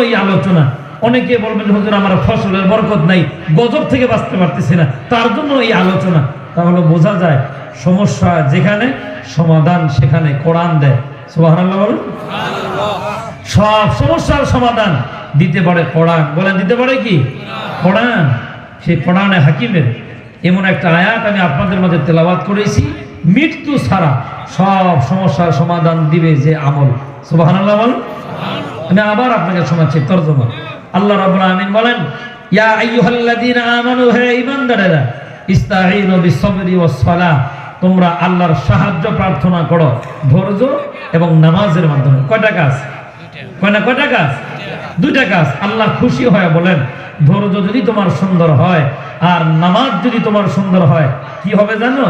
এই আলোচনা। অনেকে বলবেন, হুজুর, আমার ফসলের বরকত নাই, গজব থেকে বাঁচতে পারতেছি না। তার জন্য এই আলোচনা। তাহলে বোঝা যায়, সমস্যা যেখানে, সমাধান সেখানে কোরআন দেয়। বলুন। সব সমস্যার সমাধান দিতে পারে কোরআন। বলেন, দিতে পারে কি? কোরআন। সেই কোরআনে হাকিমের এমন একটা আয়াত আমি আপনাদের মধ্যে তেলাবাদ করেছি, মৃত্যু ছাড়া সব সমস্যার সমাধান দিবে যে আমল। সুবহানাল্লাহ বলুন। আমি আবার আপনাকে শোনাচ্ছি, তর্জমা। আল্লাহ রাব্বুল আমিন বলেন, ইয়া আইয়ুহাল্লাযীনা আমানু, হে ঈমানদারেরা, ইস্তাঈনু বিস-সাবরি ওয়াস-সালাহ, তোমরা আল্লাহর সাহায্য প্রার্থনা করো, ধৈর্য এবং নামাজের মাধ্যমে। কয়টা কাজ? কয়না কয়টা কাজ? দুইটা কাজ। আল্লাহ খুশি হয় বলেন, ধৈর্য যদি তোমার সুন্দর হয় আর নামাজ যদি তোমার সুন্দর হয়, কি হবে জানো?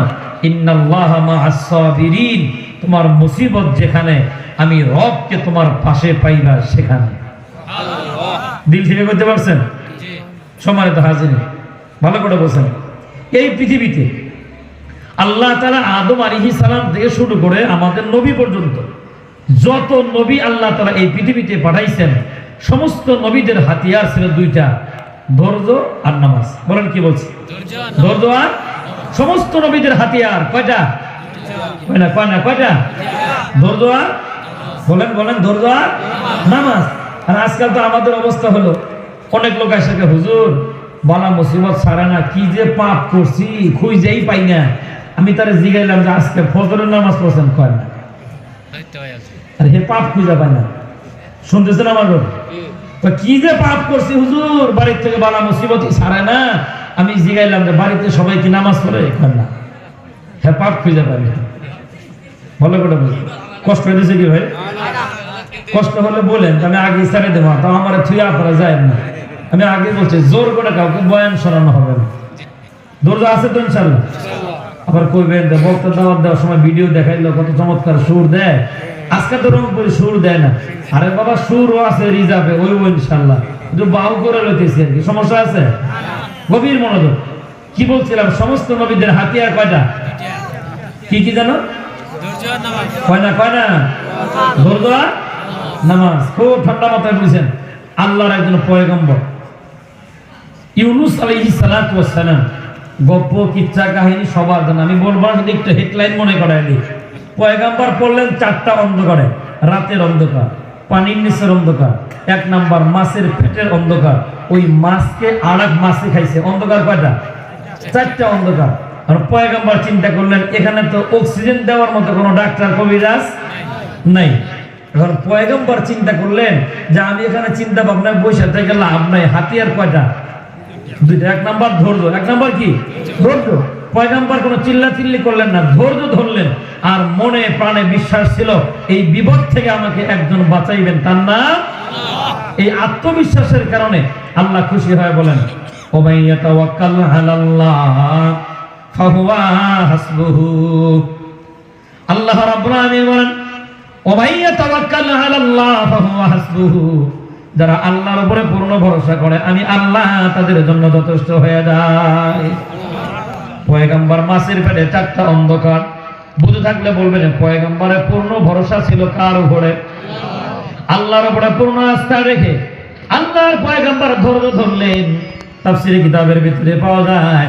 ইন্নাল্লাহা মা'আস সাবিরিন তোমার মুসিবত যেখানে আমি রবকে তোমার পাশে পাইবা সেখানে। দিল থেকে করতে পারছেন? সম্মানিত হাজির ভালো করে বলছেন এই পৃথিবীতে আল্লাহ তালা আদম আলিহি সালাম থেকে শুরু করে আমাদের নবী পর্যন্ত যত নবী আল্লাহ তালা এই পৃথিবীতে পাঠাইছেন সমস্ত নবীদের হাতিয়ার ছিল দুইটা ধৈর্য আর নামাজ। বলেন কি বলছি? ধৈর্য আর সমস্ত নবীদের হাতিয়ার কয়টা? কয় না না কয়টা ধৈর্য বলেন বলেন নামাজ। আর আজকাল তো আমাদের অবস্থা হলো অনেক লোক কে, হুজুর বালা মুসিবত ছাড়ে না কি যে পাপ করছি পাই না। আমি তারে জিগাইলাম যে আজকে ফজরের নামাজ পড়ছেন না? আর হে পাপ খুঁজে পায় না। শুনতেছেন আমার? তো কি যে পাপ করছি হুজুর বাড়ির থেকে বালা মুসিবতই ছাড়ে না। আমি জিগাইলাম যে বাড়িতে সবাই কি নামাজ পড়ে? কয় না। হে পাপ খুঁজে পাই না। ভালো করে বুঝি কষ্ট হয়েছে কি ভাই? কষ্ট হলে বলেন, আমি আগে ছেড়ে দেবো তাও আমার থুয়ে আপনারা যায় না। আমি আগে বলছি, জোর করে কাউকে বয়ান শোনানো হবে না। দরজা আছে তো ইনশাল্লাহ? আবার যে বক্তা দাওয়াত দেওয়ার সময় ভিডিও দেখাইলো, কত চমৎকার সুর দেয়। আজকে তো রংপুরে সুর দেয় না। আরে বাবা, সুরও আছে রিজার্ভে ওই ইনশাল্লাহ। একটু বাউ করে লইতেছি আর কি। সমস্যা আছে? গভীর মনোযোগ। কি বলছিলাম? সমস্ত নবীদের হাতিয়ার কয়টা? কি কি জানো? আমি হেডলাইন মনে করাই পয়গাম্বার পড়লেন চারটা অন্ধকারে। রাতের অন্ধকার, পানির নিচের অন্ধকার। এক নাম্বার, মাছের পেটের অন্ধকার। ওই মাছকে আর এক মাছে খাইছে। অন্ধকার কয়টা? চারটা অন্ধকার। আর পয়গাম্বার চিন্তা করলেন, এখানে তো অক্সিজেন দেওয়ার মতো কোনো ডাক্তার কবিরাজ নাই। এখন পয়গম্বর চিন্তা করলেন যে আমি এখানে চিন্তা ভাবনায় বসে থেকে লাভ নাই, হাতিয়ার কয়টা? দুইটা। এক নাম্বার ধৈর্য, এক নাম্বার কি? ধৈর্য। পয়গাম্বার কোনো চিল্লা চিল্লি করলেন না, ধৈর্য ধরলেন। আর মনে প্রাণে বিশ্বাস ছিল, এই বিপদ থেকে আমাকে একজন বাঁচাইবেন। তার নাম এই আত্মবিশ্বাসের কারণে আল্লাহ খুশি হয় বলেন ও মাইয়া তাওয়াক্কাল আলাল্লাহ। যারা আল্লাহর উপরে পূর্ণ ভরসা করে, আমি আল্লাহ তাদের জন্য যথেষ্ট হয়ে যায় পয়গাম্বার মাসের পেটে চারটা অন্ধকার। বুঝে থাকলে বলবেন, পয়গাম্বারের পূর্ণ ভরসা ছিল কার উপরে? আল্লাহর উপরে পূর্ণ আস্থা রেখে আল্লাহর পয়গাম্বার ধৈর্য ধরলেন। তাফসিরে কিতাবের ভিতরে পাওয়া যায়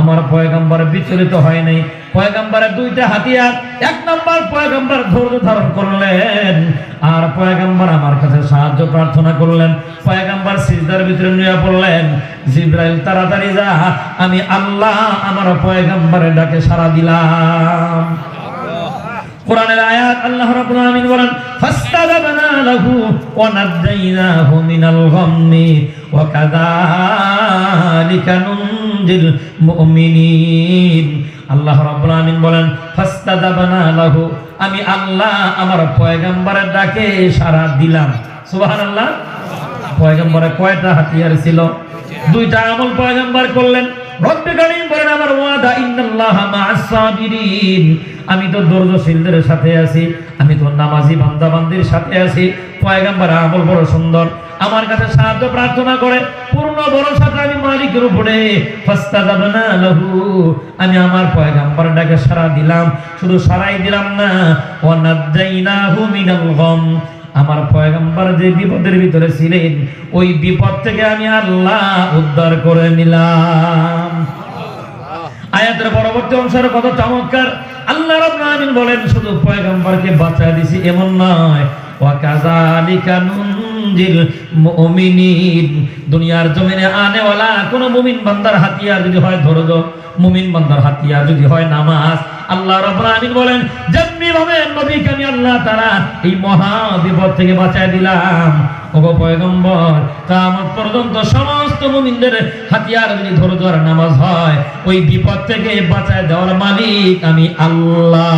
আমার পয়গম্বর বিচলিত হয় নাই। পয়গম্বরের দুইটা হাতিয়ার, এক নম্বর পয়গম্বর ধৈর্য ধারণ করলেন, আর পয়গম্বর আমার কাছে সাহায্য প্রার্থনা করলেন। পয়গম্বর সিজদার ভিতরে নিয়ে পড়লেন, জিব্রাইল, তাড়াতাড়ি যা, আমি আল্লাহ আমার পয়গম্বরের ডাকে সাড়া দিলাম। কোরআনের আয়াত আল্লাহ রাব্বুল আলামিন বলেন, ফাস্তাজাবনা লাহু ওয়া নাদাইনাহু মিনাল গাম্মি ওয়া কাযালিকা নুনজিল মুমিনিন। আল্লাহ রাব্বুল আলামিন বলেন, ফাস্তাজাবনা লাহু। আমি আল্লাহ আমার পয়গম্বরের ডাকে সাড়া দিলাম। সুবহানাল্লাহ। পয়গম্বরে কয়টা হাতিয়ার ছিল? দুইটা আমল পয়গম্বর করলেন। রব্বে কারীম বলেন, আমার ওয়াদা ইন্নাল্লাহ মা'আস আমি তো ধৈর্যশীলদের সাথে আছি, আমি তো নামাজি বান্দা বান্দির সাথে আছি। পয়গম্বর আমল বড় সুন্দর। আমার কাছে সাহায্য প্রার্থনা করে, পূর্ণ ভরসাটা আমি মালিকের উপরে। আমি আমার পয়গম্বর ডাকে সারা দিলাম। শুধু সারাই দিলাম না আমার পয়গম্বর যে বিপদের ভিতরে ছিলেন, ওই বিপদ থেকে আমি আল্লাহ উদ্ধার করে নিলাম। আয়াতের পরবর্তী অংশের কত চমৎকার। আল্লাহ আলামিন বলেন, শুধু পয়গম্বরকে বাঁচায় দিছি এমন নয় মুমিনিন। দুনিয়ার জমিনে আনেওয়ালা কোন মুমিন বান্দার হাতিয়ার যদি হয় ধৈর্য মুমিন বান্দার হাতিয়ার যদি হয় নামাজ। আল্লাহ রাব্বুল আলামিন বলেন যেমনি ভাবে নবীকে আমি আল্লাহ তাআলা এই মহা বিপদ থেকে বাঁচায় দিলাম ওগো পয়গম্বর কিয়ামত পর্যন্ত সমস্ত মুমিনদের হাতিয়ার যদি ধৈর্য আর নামাজ হয় ওই বিপদ থেকে বাঁচায় দেওয়ার মালিক আমি আল্লাহ।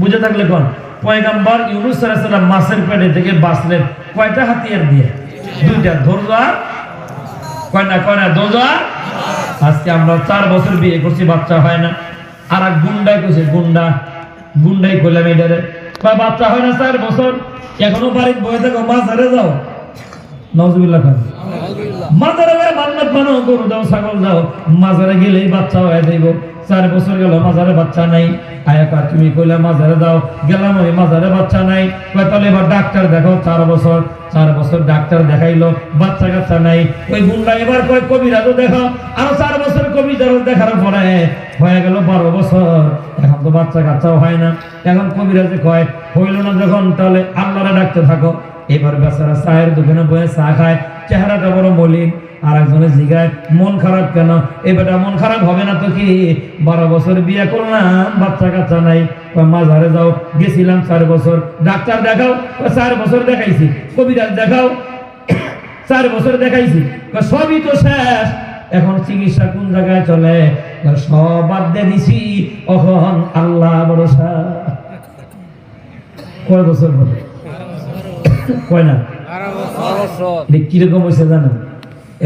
বুঝে থাকলে কোন? পয়গাম্বর ইউনুস সালাম মাছের পেটে থেকে বাঁচলেন। কয়টা হাতিয়ার দিয়ে? দুইটা। ধৈর্য কয়না কয়না ধৈর্য আজকে আমরা চার বছর বিয়ে করছি, বাচ্চা হয় না। আর এক গুন্ডাই করছে গুন্ডা, গুন্ডাই করলাম এটারে। বাচ্চা হয় না চার বছর? এখনও বাড়ির বয়ে থাকো মাছ হারে যাও। নজরুল্লাহ খান মাজারে গিয়ে মান্নাত বানো গরু দাও, ছাগল দাও, মাজারে গেলেই বাচ্চা হয়ে যাইব। চার বছর গেল, মাজারে বাচ্চা নাই। আয়াকা তুমি কইলে, মাজারে দাও গেলাম, ওই মাজারে বাচ্চা নাই। তাহলে এবার ডাক্তার দেখো চার বছর চার বছর ডাক্তার দেখাইলো, বাচ্চা কাচ্চা নাই। ওই গুন্ডা, এবার কয়, কবিরাজও দেখো আরও চার বছর কবিরাজও দেখার পরে হয়ে গেল বারো বছর। এখন তো বাচ্চা কাচ্চাও হয় না। এখন কবিরাজে কয়, হইল না যখন, তাহলে আল্লাহরে ডাকতে থাকো। এবার বেচারা চায়ের দোকানে বয়ে চা খায়। চেহারাটা বড় মলিন। আর একজনে জিগায় মন খারাপ কেন? এই বেটা মন খারাপ হবে না তো কি? বারো বছর বিয়ে করলাম বাচ্চা কাচ্চা নাই। মাঝারে যাও গেছিলাম চার বছর। ডাক্তার দেখাও চার বছর দেখাইছি। কবিরাজ দেখাও চার বছর দেখাইছি। সবই তো শেষ। এখন চিকিৎসা কোন জায়গায় চলে? সব বাদ দিয়ে দিছি। এখন আল্লাহ ভরসা। কয় বছর বলে কয় না? কীরকম হয়েছে জানেন?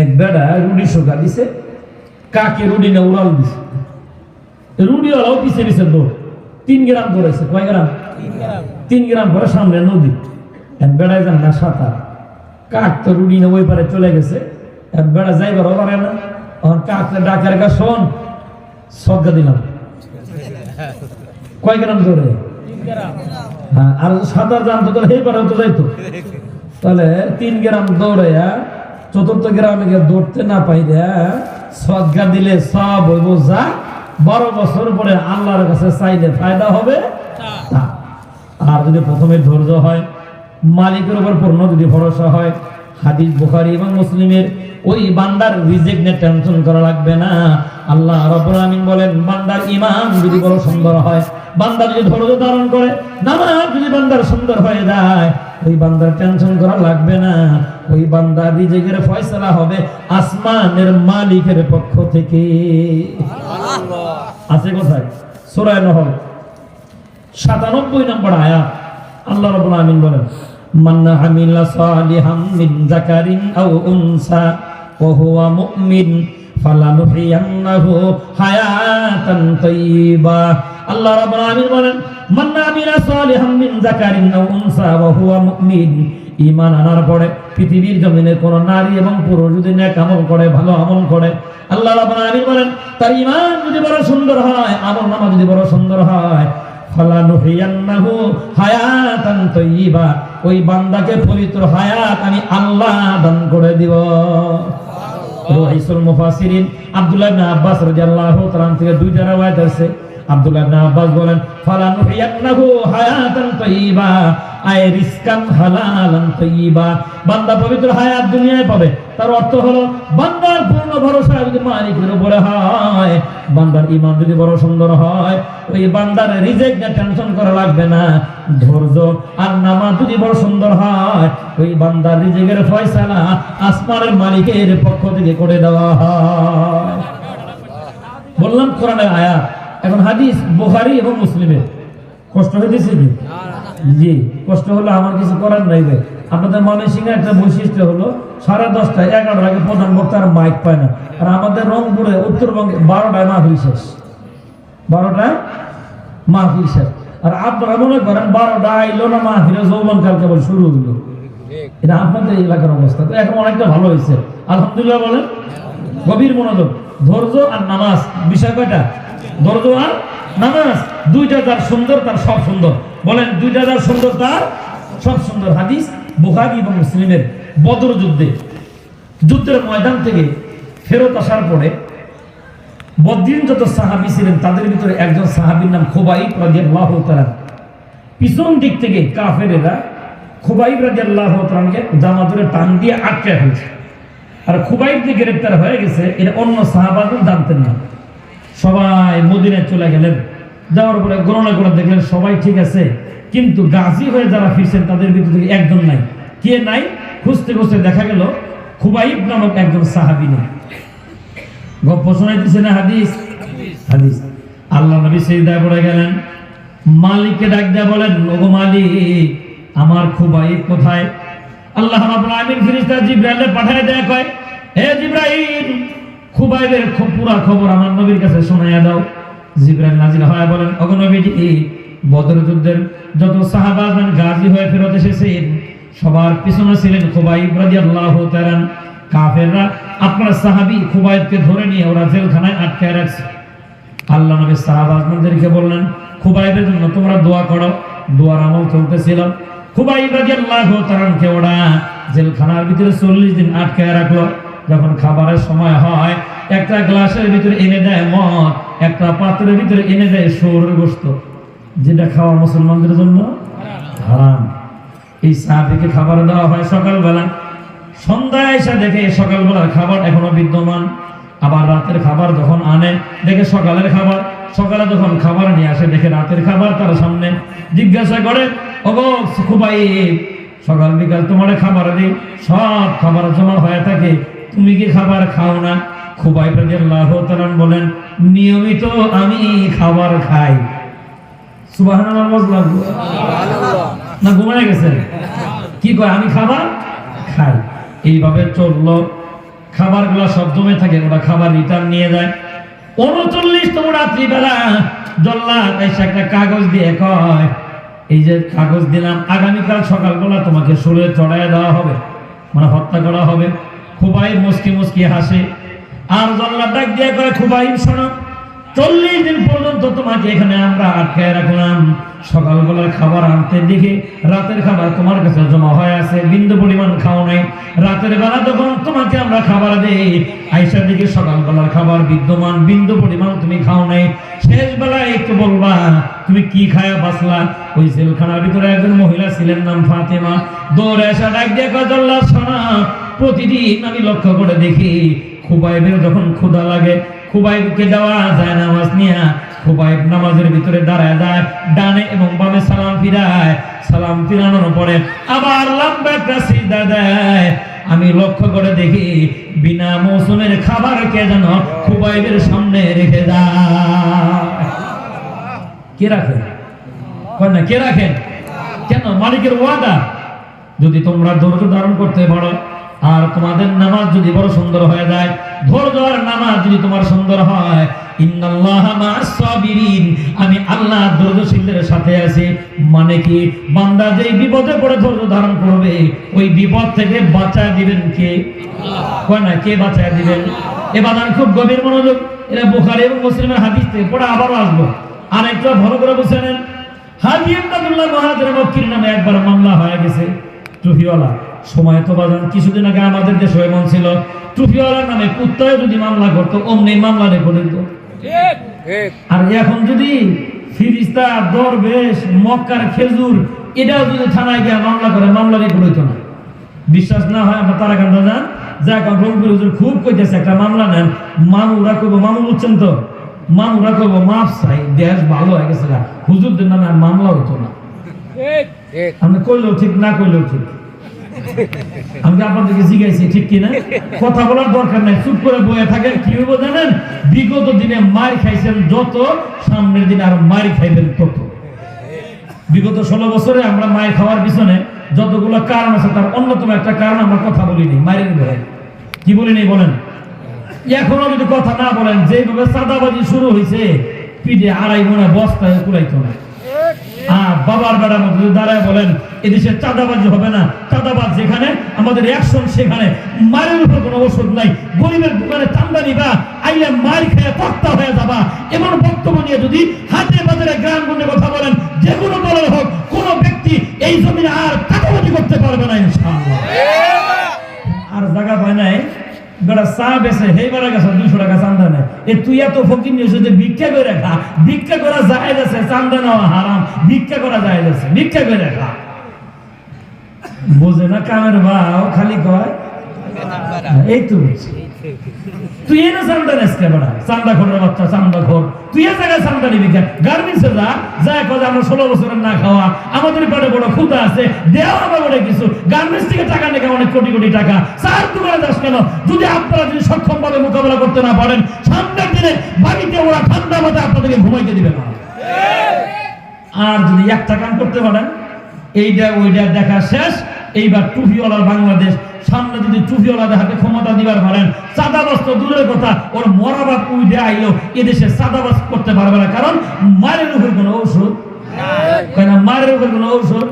এক বেড়া রুডি শোকা দিছে কাকে রুডি না উড়াল দিছে? রুডি ওলাও পিছে পিছে দৌড়। তিন গ্রাম দৌড়াইছে কয় গ্রাম? তিন গ্রাম। পরে সামনে নদী। এক বেড়ায় যান না সাঁতার। কাক তো রুডি না ওই পারে চলে গেছে। এক বেড়া যাইবার ও পারে না। তখন কাকটা ডাকার গা শোন সজ্ঞা দিলাম। কয় গ্রাম দৌড়ে হ্যাঁ আর সাঁতার জানতো তাহলে এই পারে তো যাইতো। তাহলে তিন গ্রাম দৌড়াইয়া চতুর্থ গ্রামে গিয়ে দৌড়তে না পাইলে সজ্ঞা দিলে সব হইব যা বারো বছর পরে আল্লাহর কাছে চাইলে ফায়দা হবে। আর যদি প্রথমে ধৈর্য হয়, মালিকের উপর পূর্ণ যদি ভরসা হয়, হাদিস বুখারি এবং মুসলিমের ওই বান্দার রিজেক্ট নিয়ে টেনশন করা লাগবে না আল্লাহ রাব্বুল আমিন বলেন, বান্দার ঈমান যদি বড় সুন্দর হয়, বান্দা যদি ধৈর্য ধারণ করে, নামাজ যদি বান্দার সুন্দর হয়ে যায় ওই বান্দার টেনশন করা লাগবে না। ওই বান্দার রিজেকের ফয়সালা হবে আসমানের মালিকের পক্ষ থেকে। আছে কোথায়? সূরা নহল। সাতানব্বই নম্বর আয়াত। আল্লাহ রাব্বুল আমিন বলেন মান্না আমিলা সালিহাম মিন যাকারিন আও উনসা ওয়া হুয়া মুমিন ফালানুহিয়ান্নাহু হায়াতান তাইয়্যিবা আল্লাহ রাব্বুল আমিন বলেন মান্না আমিলা সালিহাম মিন যাকারিন আও উনসা ওয়া হুয়া মুমিন। আনার পরে পৃথিবীর জমিনে কোন নারী এবং পুরুষ যদি নেক আমল করে, ভালো আমল করে, আল্লাহ রাব্বুল আমিন বলেন, তার ঈমান যদি বড় সুন্দর হয়, আমল নামা যদি বড় সুন্দর হয় ওই বান্দাকে পবিত্র হায়াত আমি আল্লাহ দান করে দিব। রহিসুল মুফাসসিরিন আব্দুল্লাহ ইবনে আব্বাস রাদিয়াল্লাহু তাআলা থেকে দুইটা riwayat আছে। আব্দুল্লাহ আব্বাস বলেন ফালানুহিয়ান্নাহু হায়াতান আয় হালালান বান্দা পবিত্র হায়াত দুনিয়ায় পাবে। তার অর্থ হলো, বান্দার পূর্ণ ভরসা যদি মালিকের উপরে হয়, বান্দার যদি বড় সুন্দর হয়, ওই বান্দার রিজেক্ট নিয়ে টেনশন করা লাগবে না, ধৈর্য আর নামাজ যদি বড় সুন্দর হয়, ওই বান্দার রিজেকের ফয়সালা আসমানের মালিকের পক্ষ থেকে করে দেওয়া হয়। বললাম কোরআনের আয়াত এখন হাদিস বুখারী এবং মুসলিমের। কষ্ট হইতেছে কি? জি, কষ্ট হলে আমার কিছু করার নাই ভাই। আপনাদের ময়মনসিংহের একটা বৈশিষ্ট্য হলো, সাড়ে দশটা এগারোটার আগে প্রধান বক্তার মাইক পায় না। আর আমাদের রংপুরে উত্তরবঙ্গে বারোটায় মাহফিল শেষ। বারোটায় মাহফিল শেষ। আর আপনারা মনে করেন বারোটা আইলো না মাহফিলে, যৌবন কাল কেবল শুরু হলো এটা আপনাদের এলাকার অবস্থা। তো এখন অনেকটা ভালো হয়েছে আলহামদুলিল্লাহ বলেন, গভীর মনোযোগ, ধৈর্য আর নামাজ। বিষয় কয়টা? ধৈর্য নামাজ। দুইটা যার সুন্দর, তার সব সুন্দর। বলেন, দুইটা যার সুন্দর, তার সব সুন্দর। হাদিস বুখারি এবং মুসলিমের বদর যুদ্ধে। যুদ্ধের ময়দান থেকে ফেরত আসার পরে বদ্রিন যত সাহাবি ছিলেন, তাদের ভিতরে একজন সাহাবির নাম খোবাই রাজিয়াল্লাহু তাআলা। পিছন দিক থেকে কাফেরেরা খুবাইব রাজিয়াল্লাহু তাআলাকে জামা ধরে টান দিয়ে আটকে ফেলছে। আর খুবাইব যে গ্রেপ্তার হয়ে গেছে এটা অন্য সাহাবাগণ জানতেন না। সবাই মদিনায় চলে গেলেন। যাওয়ার পরে গণনা করে দেখলেন সবাই ঠিক আছে, কিন্তু গাজী হয়ে যারা ফিরছেন তাদের ভিতর থেকে একজন নাই। কে নাই? খুঁজতে খুঁজতে দেখা গেল খুবাইব নামক একজন সাহাবি নেই। গপ্প শোনাইতেছে না হাদিস? হাদিস। আল্লাহ নবী সেজদায় পড়ে গেলেন। মালিককে ডাক দেয়া বলেন, ওগো মালিক, আমার খুবাই কোথায়? আল্লাহ রাব্বুল আলামিন ফেরেশতা জিবরাইলে পাঠায় দেয়া কয়, হে জিবরাইল খুবাইবের খুব পুরা খবর আমার নবীর কাছে শোনাইয়া দাও। জিবরাইল নাজিল হয় বলেন ওগো নবীজি বদর যুদ্ধের যত সাহাবাগণ গাজী হয়ে ফেরত এসেছেন, সবার পিছনে ছিলেন খুবাইব রাদিয়াল্লাহু তাআলা কাফেররা আপনার সাহাবী খুবাইবকে ধরে নিয়ে ওরা জেলখানায় আটকে রাখছে। আল্লাহ নবী সাহাবাজদেরকে বললেন, খুবাইবের জন্য তোমরা দোয়া করো। দোয়ার আমল চলতেছিল। খুবাইব রাদিয়াল্লাহু তাআলাকে ওরা জেলখানার ভিতরে 40 দিন আটকে রাখল। যখন খাবারের সময় হয়, একটা গ্লাসের ভিতরে এনে দেয় মদ, একটা পাত্রের ভিতরে এনে দেয় সৌরের গোস্ত যেটা খাওয়া মুসলমানদের জন্য হারাম। এই সাহাবিকে খাবার দেওয়া হয় সকালবেলা। সন্ধ্যায় এসে দেখে সকালবেলার খাবার এখনও বিদ্যমান। আবার রাতের খাবার যখন আনে, দেখে সকালের খাবার। সকালে যখন খাবার নিয়ে আসে, দেখে রাতের খাবার তার সামনে জিজ্ঞাসা করে, ওগো খুবাই সকাল বিকাল তোমার খাবার দিই, সব খাবার জমা হয়ে থাকে। তুমি কি খাবার খাও না? খুবাই আল্লাহ তালান বলেন নিয়মিত আমি খাবার খাই। সুবাহ না ঘুমায় গেছেন কি কয় আমি খাবার খাই। এইভাবে চলল। খাবারগুলো সব জমে থাকে ওরা খাবার রিটার্ন নিয়ে যায়। উনচল্লিশতম রাত্রিবেলা জল্লাদ এসে একটা কাগজ দিয়ে কয় এই যে কাগজ দিলাম আগামীকাল সকালবেলা তোমাকে সুরে চড়াই দেওয়া হবে মানে হত্যা করা হবে। খুবাই মুসকি মুসকি হাসে। আর জল্লাদ ডাক দিয়ে কয় খুবাই শোনো, চল্লিশ দিন পর্যন্ত তোমাকে এখানে আমরা আটকায় রাখলাম। সকালবেলার খাবার আনতে দেখে রাতের খাবার তোমার কাছে জমা হয়ে আছে, বিন্দু পরিমাণ খাও নাই। রাতের বেলা যখন তোমাকে আমরা খাবার দেই আইসার দিকে সকালবেলার খাবার বিদ্যমান, বিন্দু পরিমাণ তুমি খাও নাই। শেষ বেলায় একটু বলবা, তুমি কি খায়া বাসলা ওই জেলখানার ভিতরে একজন মহিলা ছিলেন, নাম ফাতেমা। দৌড়ে আসা ডাক দিয়ে কজল্লা শোনা প্রতিদিন আমি লক্ষ্য করে দেখি খুবাইবের যখন ক্ষুধা লাগে, খুবাইবকে দেওয়া যায় নামাজ নিয়া, খুবাইব নামাজের ভিতরে দাঁড়ায় যায়, ডানে এবং বামে সালাম ফিরায়। সালাম ফিরানোর পরে আবার লম্বা একটা সিজদা দেয়। আমি লক্ষ্য করে দেখি বিনা মৌসুমের খাবার কে যেন খুবাইবের সামনে রেখে যায়। কে রাখেন না, কে রাখেন? কেন? মালিকের ওয়াদা। যদি তোমরা ধৈর্য ধারণ করতে পারো আর তোমাদের নামাজ যদি বড় সুন্দর হয়ে যায় ধৈর্য আর নামাজ যদি তোমার সুন্দর হয় আমি আল্লাহ ধৈর্যশীলদের সাথে আছি। মানে কি, বান্দা যেই বিপদে পড়ে ধৈর্য ধারণ করবে, ওই বিপদ থেকে বাঁচায় দিবেন কে? না, কে বাঁচায় দিবেন? এবার আমি খুব গভীর মনোযোগ এটা বুখারী এবং মুসলিমের হাদিস থেকে পড়ে আবারও আসব। আর একটু ভালো করে বুঝে নেন। হাজি আব্দুল্লাহ মহাজের মক্কির নামে একবার মামলা হয়ে গেছে টুফিওয়ালা সময় তো বাজান কিছুদিন আগে আমাদের দেশে এমন ছিল টুফিওয়ালার নামে কুত্তায় যদি মামলা করতো অমনি মামলা রেখে দিত আর এখন যদি ফিরিস্তা দরবেশ মক্কার খেজুর এটাও যদি থানায় গিয়ে মামলা করে মামলা রেখে দিত না। বিশ্বাস না হয় আমরা তারা কান্দা যান যা এখন রংপুর হুজুর খুব কইতেছে একটা মামলা নেন। মামুরা করব মামু বুঝছেন তো? মামুরা করব মাফ চাই দেশ ভালো হয়ে গেছে। হুজুরদের নামে আর মামলা হতো না। আমি করলেও ঠিক না করলেও ঠিক। আমি আপনাদেরকে জিজ্ঞাসি, ঠিক কিনা? কথা বলার দরকার নাই, চুপ করে বয়ে থাকেন, কি হইব জানেন? বিগত দিনে মার খাইছেন যত, সামনের দিনে আর মার খাইবেন তত। বিগত ষোলো বছরে আমরা মায়ের খাওয়ার পিছনে যতগুলো কারণ আছে, তার অন্যতম একটা কারণ আমরা কথা বলিনি মায়ের ঘরে কি বলিনি বলেন? এখনও যদি কথা না বলেন, যেভাবে চাঁদাবাজি শুরু হয়েছে পিঠে আড়াই মনে বস্তায় কুড়াইতো না। আর বাবার বেড়ার মধ্যে দাঁড়ায় বলেন এদেশে চাঁদাবাজি হবে না চাঁদাবাজ যেখানে আমাদের অ্যাকশন সেখানে। মায়ের উপর কোনো ওষুধ নাই গরিবের দোকানে চান্দা নিবা আইলে মার খেয়ে তক্তা হয়ে যাবা। এমন বক্তব্য নিয়ে যদি হাতে বাজারে গ্রামগঞ্জে কথা বলেন যে কোনো দলের হোক কোন ব্যক্তি এই জমিনে আর চাঁদাবাজি করতে পারবে না ইনশাআল্লাহ। আর জায়গা পায় নাই। বেড়া চা বেছে হে বেড়া গেছে দুশো টাকা চান্দা নেয়। এ তুই এত ফকির নিয়ে যে ভিক্ষা করে খা। ভিক্ষা করা যায় আছে, চান্দা নেওয়া হারাম। ভিক্ষা করা যায় আছে, ভিক্ষা করে খা। বোঝে না কামের বা খালি কয়? এই তো বুঝছি। তুই এনে চান্দা নেস কে বেড়া? চান্দা খোরের বাচ্চা চান্দা খোর তুই এ জায়গায় চান্দা নিবি কে? গার্মেন্টসে যা যা কয় আমরা ষোলো বছরের না খাওয়া আমাদের পেটে বড় ক্ষুদা আছে দেওয়া হবে বলে কিছু। গার্মেন্টস থেকে টাকা নেই অনেক কোটি কোটি টাকা। চার দোকানে যাস কেন? যদি আপনারা যদি সক্ষম ভাবে মোকাবেলা করতে না পারেন সামনের দিনে বাড়িতে ওরা ঠান্ডা মাথায় আপনাদেরকে ঘুমাইতে দিবে না। আর যদি একটা কাম করতে পারেন এইটা ওইটা দেখা শেষ। এইবার টুপিওয়ালার বাংলাদেশ সামনে যদি টুপিওয়ালাদের হাতে ক্ষমতা দিবার পারেন চাঁদাবাজ তো দূরের কথা ওর মরাবাদ উইডে আইলো এদেশে চাঁদাবাজ করতে পারবে না কারণ মারের উপর কোনো ঔষধ না উপর কোনো ঔষধ?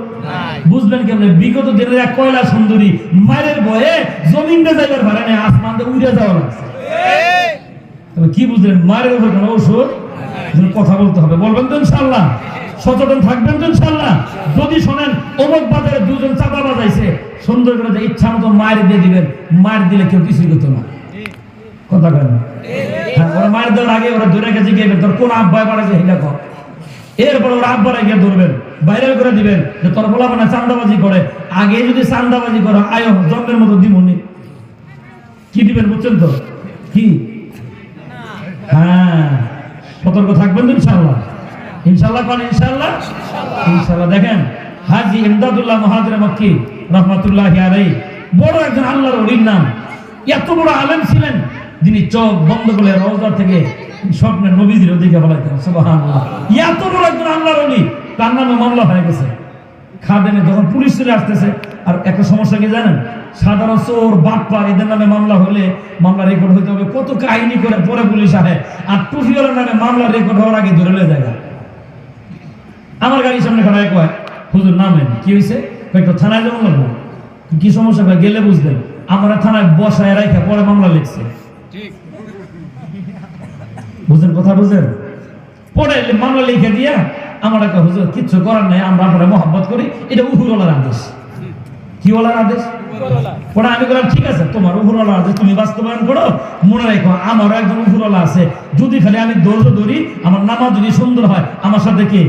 বুঝবেন কেমন বিগত দিনের এক কয়লা সুন্দরী মায়ের বয়ে জমিন দিয়ে যাইবার পারে না আসমান উড়ে যাওয়া লাগছে। কি বুঝলেন মায়ের উপর কোনো ঔষধ? কথা বলতে হবে। বলবেন তো ইনশাল্লাহ সচেতন থাকবেন তো ইনশাল্লাহ যদি শোনেন, অমুক বাজারে দুজন চাঁদা বাজাইছে, সুন্দর করে যে ইচ্ছা মতো মায়ের দিয়ে দিবেন, মায়ের দিলে কেউ কিছুই করতো না। কথা কেন হ্যাঁ ওরা মায়ের দেওয়ার আগে ওরা ধরে গেছে গিয়ে তোর কোন আব্বায় বাড়াছে হিলা কর এরপর ওরা আব্বারা গিয়ে ধরবেন করে দিবেন যে, তোর মানে চান্দাবাজি করে। আগে যদি চান্দাবাজি করো, আয়ো জন্মের মতো দিমনি। কি দিবেন বুঝছেন তো? কি? হ্যাঁ। সতর্ক থাকবেন তো ইনশাল্লাহ ইনশাল্লাহ কোন ইনশাল্লাহ ইনশাল্লাহ দেখেন, হাজি ইমদাদুল্লাহ মহাজরে মক্কি, রহমতুল্লাহ আলাই বড় একজন আল্লাহর অলির নাম। এত বড় আলেম ছিলেন, যিনি চোখ বন্ধ করে রওজা থেকে স্বপ্নের নবীজির ওদিকে বলাইতেন সুবহানাল্লাহ। এত বড় একজন আল্লাহর অলি তার নামে মামলা হয়ে গেছে। খাদেনে যখন পুলিশ চলে আসতেছে, আর একটা সমস্যা কি জানেন? সাধারণ চোর বাটপার এদের নামে মামলা হলে মামলা রেকর্ড হইতে হবে। কত কাহিনী করে পরে পুলিশ আসে। আর টুফিওয়ালার নামে মামলা রেকর্ড হওয়ার আগে ধরে যায় আমার গাড়ির সামনে খাড়া কয় হুজুর নামেন কি হয়েছে একটু থানায় যেমন লাগবো। কি সমস্যা? কয় গেলে বুঝলেন আমরা থানায় বসায় রাখা পরে মামলা লিখছে। বুঝলেন কথা বুঝলেন? পরে মামলা লিখে দিয়া আমার একটা হুজুর কিচ্ছু করার নাই আমরা আপনারা মহব্বত করি। এটা উহুরওয়ালার আদেশ। কি বলার আদেশ? ওরা আমি বললাম, ঠিক আছে, তোমার উপরওয়ালা আদেশ তুমি বাস্তবায়ন করো। মনে রাখো, আমারও একজন উপরওয়ালা আছে। যদি খালি আমি ধৈর্য ধরি, আমার নামাজ যদি সুন্দর হয়, আমার সাথে কে?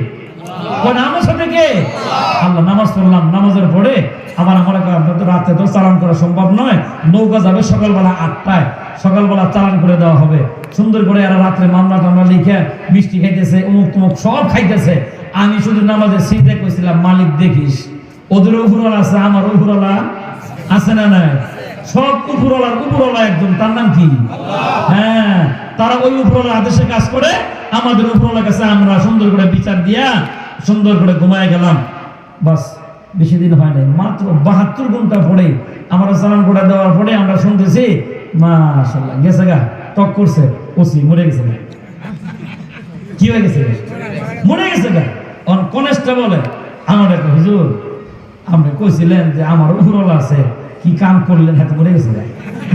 চালান করা দেওয়া হবে। সুন্দর করে এরা রাত্রে মামলা টামলা লিখে মিষ্টি খাইতেছে, অমুক তমুক সব খাইতেছে। আমি শুধু নামাজের কইছিলাম, মালিক দেখিস ওদের উপরওয়ালা আছে আমার উপরওয়ালা। আছে না নাই? সব উপরওয়ালার উপরওয়ালা একজন তার নাম কি? হ্যাঁ তারা ওই উপরওয়ালার আদেশে কাজ করে আমাদের উপরওয়ালার কাছে আমরা সুন্দর করে বিচার দিয়া সুন্দর করে ঘুমায় গেলাম। বাস বেশি দিন হয় নাই মাত্র বাহাত্তর ঘণ্টা পরে আমরা চালান করে দেওয়ার পরে আমরা শুনতেছি মাশাল্লাহ গেছে গা টক করছে ওসি মরে গেছে গা। কি হয়ে গেছে? মরে গেছে গা। অন কনেস্টেবলে আমার একটা হুজুর আপনি কইছিলেন যে আমার উপরওয়ালা আছে কি কাম করলেন হ্যাঁ মরে গেছে।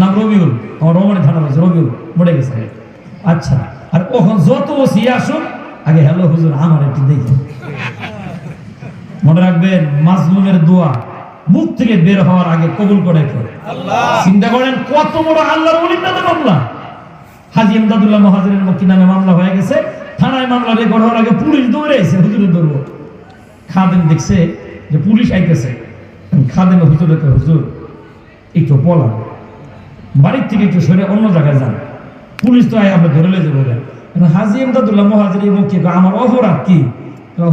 নাম রবিউল। আমার রমণী থানা বলছে রবিউল মরে গেছে। আচ্ছা আর কখন যত ওসি আসুন আগে হ্যালো হুজুর আমার একটু দেখি। মনে রাখবেন মাজলুমের দোয়া মুখ থেকে বের হওয়ার আগে কবুল করে চিন্তা করেন কত বড় আল্লাহর ওলির নামে মামলা। হাজি ইমদাদুল্লাহ মহাজরের মক্কি নামে মামলা হয়ে গেছে। থানায় মামলা রেকর্ড হওয়ার আগে পুলিশ দৌড়ে এসে হুজুরে দৌড়বো খাদেম দেখছে যে পুলিশ আইতেছে। খাদেম হুজুরে হুজুর একটু পলা বাড়ির থেকে একটু সরে অন্য জায়গায় যান। পুলিশ তো আয়, আমরা ধরে লেগে বলেন হাজি ইমদাদুল্লাহ মহাজির কি আমার অপরাধ কি?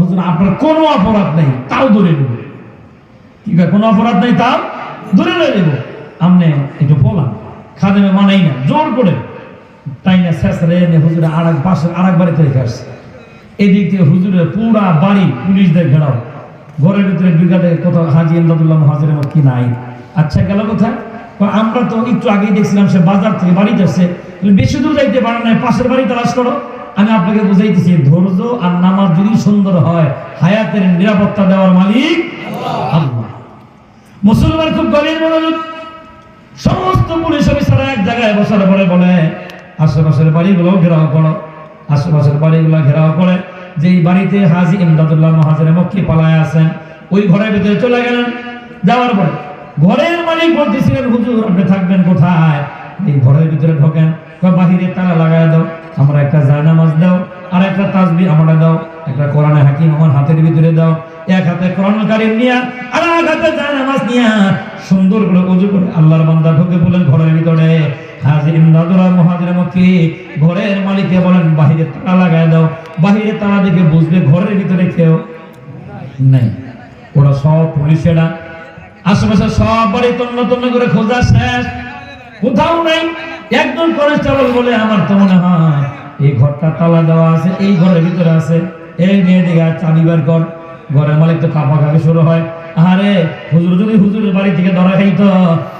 হুজুর, আপনার কোনো অপরাধ নেই, তাও ধরে নেব। কি কোনো অপরাধ নেই, তাও ধরে লয়ে দেবো আমনে একটু পলান খাদেমে মানাই না, জোর করে। তাই না, শেষ রে, এনে হুজুরে আর এক পাশে আর এক বাড়িতে রেখে আসছে। এদিক থেকে হুজুরের পুরা বাড়ি পুলিশদের ঘেরাও। ঘরের ভিতরে দেখে কোথাও হাজি এমদাদুল্লাহ মহাজের কি নাই। আচ্ছা গেল কোথায়? আমরা তো একটু আগেই দেখছিলাম সে বাজার থেকে বাড়িতে আসছে বেশি দূর যাইতে পারে না, পাশের বাড়ি তালাশ করো। আমি আপনাকে বুঝাইতেছি, ধৈর্য আর নামাজ যদি সুন্দর হয়, হায়াতের নিরাপত্তা দেওয়ার মালিক মুসলমান খুব মনোযোগ সমস্ত পুলিশ অফিসাররা এক জায়গায় বসার পরে বলে, আশেপাশের বাড়িগুলো ঘেরাও করো। আশেপাশের বাড়িগুলো ঘেরাও করে যে বাড়িতে হাজি ইমদাদুল্লাহ মহাজের মক্কি পালায় আছেন, ওই ঘরের ভিতরে চলে গেলেন। যাওয়ার পরে ঘরের মালিক বলতেছিলেন, হুজুর, আপনি থাকবেন কোথায়? এই ঘরের ভিতরে ঢোকেন বাহিরে তালা লাগায় দাও, আমরা একটা জায়নামাজ দাও, আর একটা তাসবি আমরা দাও, একটা কোরআনে হাকিম আমার হাতের ভিতরে দাও, এক হাতে কোরআন কারিম নিয়া, আর এক হাতে জায়নামাজ নিয়া। সুন্দর করে উজু করে আল্লাহর বান্দা ঢুকে বলেন ঘরের ভিতরে হাজির ইমদাদুল্লাহ মহাজির মুখী ঘরের মালিককে বলেন, বাহিরে তালা লাগায় দাও, বাহিরে তালা দেখে বুঝবে ঘরের ভিতরে কেউ নেই। ওরা সব পুলিশেরা আশেপাশে সব বাড়ি তন্ন তন্ন করে খোঁজা শেষ। কোথাও নাই। একজন কনস্টেবল বলে আমার তো মনে হয় এই ঘরটা তালা দেওয়া আছে, এই ঘরের ভিতরে আছে। এই মেয়ে দিকে চাবি বের কর। ঘরের মালিক তো কাপা কাপি শুরু হয়। আরে হুজুর যদি হুজুরের বাড়ি থেকে ধরা খাইতো,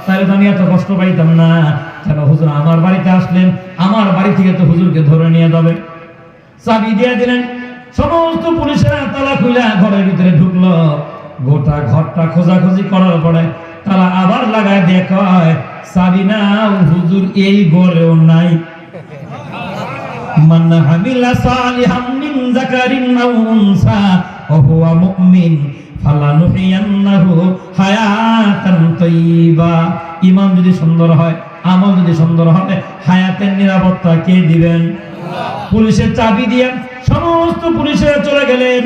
তাহলে তো আমি এত কষ্ট পাইতাম না। কেন হুজুর, আমার বাড়িতে আসলেন, আমার বাড়ি থেকে তো হুজুরকে ধরে নিয়ে যাবে। চাবি দিয়ে দিলেন। সমস্ত পুলিশেরা তালা খুলে ঘরের ভিতরে ঢুকলো। গোটা ঘরটা খোঁজাখুঁজি করার পরে তারা আবার লাগায় দেখায় চাবি না হুজুর এই গড়েও নাই। মান হামিলা সালিহাম মিন যাকারিন আও উনসা ওয়া হুয়া মুমিন ফালানুহিয়ান্নাহু হায়াতান তাইয়্যিবা ঈমান যদি সুন্দর হয়, আমল যদি সুন্দর হবে, হায়াতের নিরাপত্তা কে দিবেন? পুলিশের চাবি দিয়ে সমস্ত পুলিশে চলে গেলেন।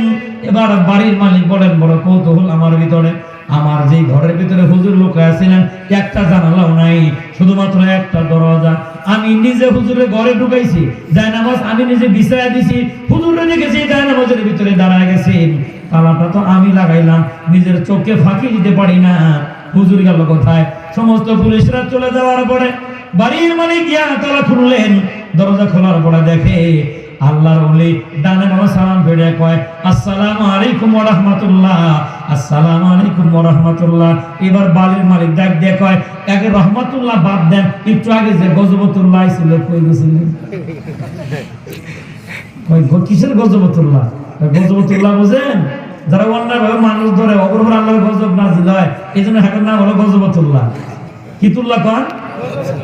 এবার বাড়ির মালিক বলেন, বড় কৌতূহল আমার ভিতরে। আমার যেই ঘরের ভিতরে হুজুর লোক আছিলেন একটা জানালাও নাই, শুধুমাত্র একটা দরজা। আমি নিজে হুজুরের ঘরে ঢুকাইছি যাই নামাজ আমি নিজে বিছায়া দিছি। হুজুরে দেখেছি যাই নামাজের ভিতরে দাঁড়ায় গেছি তালাটা তো আমি লাগাইলাম, নিজের চোখে ফাঁকি দিতে পারি না। হুজুর গেল কোথায়? সমস্ত পুলিশরা চলে যাওয়ার পরে বাড়ির মালিক গিয়া তালা খুললেন। দরজা খোলার পরে দেখে আল্লাহর ওলি ডানে বাবা সালাম ফিরে কয়, আসসালামু আলাইকুম ওয়া রাহমাতুল্লাহ। আসসালামু আলাইকুম ওয়া রাহমাতুল্লাহ। এবার বাড়ির মালিক ডাক দিয়ে কয়, আগে রহমাতুল্লাহ বাদ দেন, একটু আগে যে গজবতুল্লাহ ছিল কই গেছিলেন কই কিসের গজবতুল্লাহ? গজবতুল্লাহ বুঝেন, যারা অন্যায় ভাবে মানুষ ধরে অপর আল্লাহর গজব নাজিল হয় এই জন্য হাকের নাম হলো গজবতুল্লাহ। কিতুল্লাহ কন?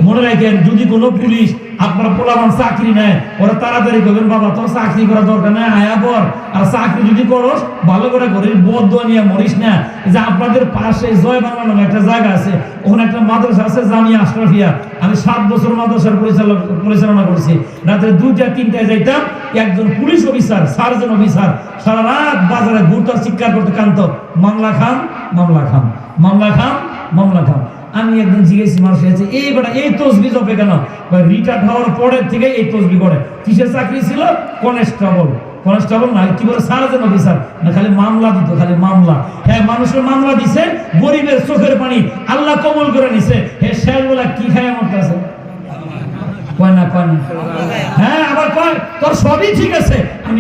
মনে রাখেন, যদি কোনো পুলিশ আপনার পোলাবান চাকরি নেয়, ওরা তাড়াতাড়ি করবেন বাবা, তোর চাকরি করা দরকার নেই, আয়া পর। আর চাকরি যদি করস, ভালো করে করিস বদ্ধ নিয়ে মরিস না। যে আপনাদের পাশে জয় বাংলা নামে একটা জায়গা আছে, ওখানে একটা মাদ্রাসা আছে, জামিয়া আশরাফিয়া। আমি সাত বছর মাদ্রাসার পরিচালনা পরিচালনা করছি। রাত্রে দুইটা, তিনটায় যাইতাম, একজন পুলিশ অফিসার, সার্জন অফিসার, সারা রাত বাজারে ঘুরতার চিৎকার করতে কান্ত, মামলা খান মামলা খান মামলা খান, মামলা খাম আমি একদিন জিজ্ঞেস মানুষ আছে এই এই তসবি জপে কেন? রিটায়ার্ড হওয়ার পরের থেকে এই তসবি করে। কিসের চাকরি ছিল? কনস্টেবল। কনস্টেবল না, কি বলে সারাজন অফিসার না, খালি মামলা দিত, খালি মামলা। হ্যাঁ মানুষের মামলা দিছে, গরিবের চোখের পানি আল্লাহ কবল করে নিছে। হ্যাঁ শেয়ার বেলা, কি খায় মরতেছে হ্যাঁ আবার সবই ঠিক আছে।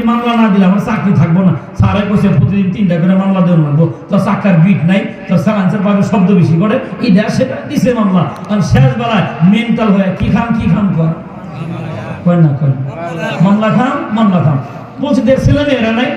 মামলা না দিলে আমার মামলা দেওয়া বিট নাই, তোর শব্দ বেশি করে। সেটা দিছে মামলা। কারণ শেষ বেলায় মেন্টাল হয়ে কি খাম কি খাম কর কয় না মামলা খাম মামলা খাম। বলছে, দেড় ছেলে নাই।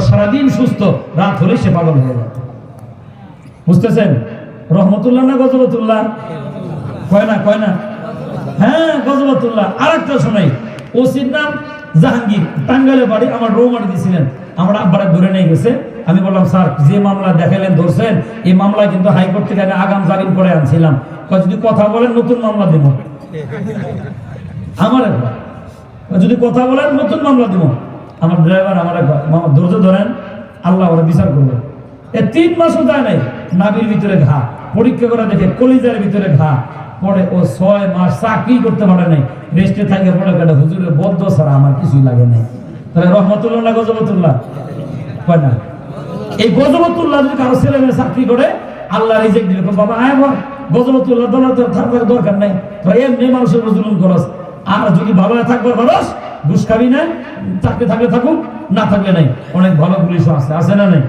সারাদিন সুস্থ, রাত হলে সে পাগল হয়ে যায়। বুঝতেছেন? রহমতুল্লাহ না গজবতুল্লাহ? কয় না কয় না? হ্যাঁ গজবতুল্লাহ। আর একটা শোনাই। ওসির নাম জাহাঙ্গীর। টাঙ্গালে বাড়ি, আমার রৌমার দিয়েছিলেন আমরা আব্বারা ধরে নিয়ে গেছে। আমি বললাম, স্যার, যে মামলা দেখালেন ধরছেন, এই মামলা কিন্তু হাইকোর্ট থেকে আমি আগাম জামিন করে আনছিলাম। যদি কথা বলেন, নতুন মামলা দেব। আমার যদি কথা বলেন, নতুন মামলা দেব। আমার ড্রাইভার, আমার একবার মামা, ধৈর্য ধরেন, আল্লাহ ওরা বিচার করবে। এ তিন মাসও যায় নাই নাবির ভিতরে ঘা। পরীক্ষা করে দেখে কলিজার ভিতরে ঘা। পরে ও ছয় মাস চাকরি করতে পারে নাই। রেস্টে থাকে পরে কেটে হুজুরের বদ্ধ ছাড়া আমার কিছুই লাগে নাই। তাহলে রহমতুল্লাহ না গজবতুল্লাহ? হয় না। এই গজবতুল্লাহ যদি কারও ছেলে মেয়ে চাকরি করে, আল্লাহ রিজেক্ট দিলে বাবা আয় বল, গজবতুল্লাহ দরকার তোর দরকার নাই। এমনি মানুষের জুলুম করস। আর যদি ভালো হয়ে থাকবার মানুষ ঘুষ খাবি না, চাকরি থাকলে থাকুক, না থাকলে নাই। অনেক ভালো পুলিশও আছে। আছে না নাই?